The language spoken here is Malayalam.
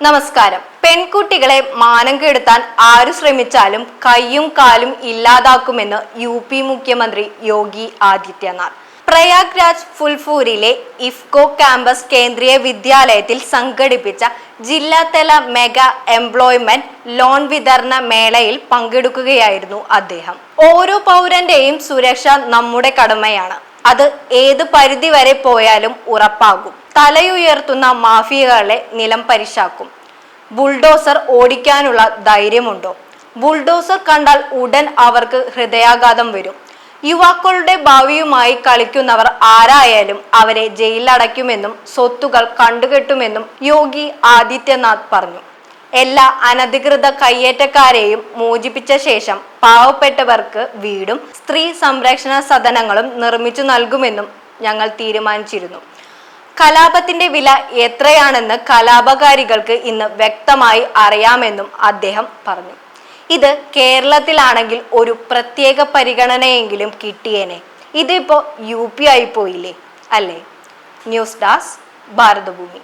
നമസ്കാരം. പെൺകുട്ടികളെ മാനം കെടുത്താൻ ആര് ശ്രമിച്ചാലും കൈയും കാലും ഇല്ലാതാക്കുമെന്ന് യു പി മുഖ്യമന്ത്രി യോഗി ആദിത്യനാഥ്. പ്രയാഗ് രാജ് ഫുൽഫൂരിലെ ഇഫ്കോ ക്യാമ്പസ് കേന്ദ്രീയ വിദ്യാലയത്തിൽ സംഘടിപ്പിച്ച ജില്ലാതല മെഗാ എംപ്ലോയ്മെന്റ് ലോൺ വിതരണ മേളയിൽ പങ്കെടുക്കുകയായിരുന്നു അദ്ദേഹം. ഓരോ പൗരന്റെയും സുരക്ഷ നമ്മുടെ കടമയാണ്. അത് ഏത് പരിധി വരെ പോയാലും ഉറപ്പാകും. തലയുയർത്തുന്ന മാഫിയകളെ നിലം പരിശാക്കും. ബുൾഡോസർ ഓടിക്കാനുള്ള ധൈര്യമുണ്ടോ? ബുൾഡോസർ കണ്ടാൽ ഉടൻ അവർക്ക് ഹൃദയാഘാതം വരും. യുവാക്കളുടെ ഭാവിയുമായി കളിക്കുന്നവർ ആരായാലും അവരെ ജയിലിലടയ്ക്കുമെന്നും സ്വത്തുകൾ കണ്ടുകെട്ടുമെന്നും യോഗി ആദിത്യനാഥ് പറഞ്ഞു. എല്ലാ അനധികൃത കയ്യേറ്റക്കാരെയും മോചിപ്പിച്ച ശേഷം പാവപ്പെട്ടവർക്ക് വീടും സ്ത്രീ സംരക്ഷണ സദനങ്ങളും നിർമ്മിച്ചു നൽകുമെന്നും ഞങ്ങൾ തീരുമാനിച്ചിരുന്നു. കലാപത്തിന്റെ വില എത്രയാണെന്ന് കലാപകാരികൾക്ക് ഇന്ന് വ്യക്തമായി അറിയാമെന്നും അദ്ദേഹം പറഞ്ഞു. ഇത് കേരളത്തിലാണെങ്കിൽ ഒരു പ്രത്യേക പരിഗണനയെങ്കിലും കിട്ടിയേനെ. ഇതിപ്പോ യു പി ആയി പോയില്ലേ? അല്ലേ? ന്യൂസ് ഡാസ് ഭാരതഭൂമി.